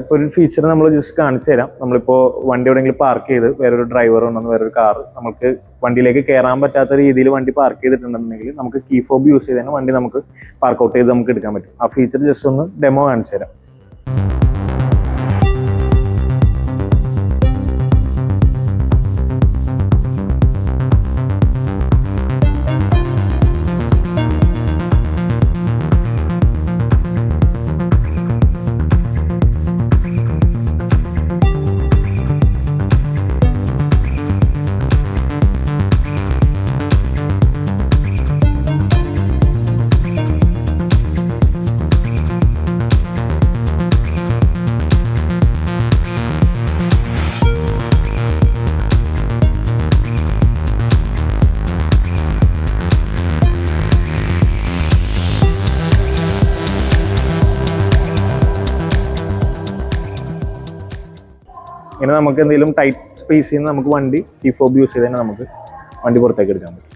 ഇപ്പോൾ ഒരു ഫീച്ചർ നമ്മൾ ജസ്റ്റ് കാണിച്ചു തരാം. നമ്മളിപ്പോൾ വണ്ടി എവിടെയെങ്കിലും പാർക്ക് ചെയ്ത് വേറൊരു ഡ്രൈവർ ഉണ്ടെന്ന് വേറൊരു കാർ നമുക്ക് വണ്ടിയിലേക്ക് കയറാൻ പറ്റാത്ത രീതിയിൽ വണ്ടി പാർക്ക് ചെയ്തിട്ടുണ്ടെന്നുണ്ടെങ്കിൽ നമുക്ക് കീ ഫോബ് യൂസ് ചെയ്ത് തന്നെ വണ്ടി നമുക്ക് പാർക്ക് ഔട്ട് ചെയ്ത് നമുക്ക് എടുക്കാൻ പറ്റും. ആ ഫീച്ചർ ജസ്റ്റ് ഒന്ന് ഡെമോ കാണിച്ചു തരാം. ഇങ്ങനെ നമുക്ക് എന്തെങ്കിലും ടൈറ്റ് സ്പേസിൽ നിന്ന് നമുക്ക് വണ്ടി ടി ഫോബ് യൂസ് ചെയ്ത് തന്നെ നമുക്ക് വണ്ടി പുറത്തേക്ക് എടുക്കാൻ പറ്റും.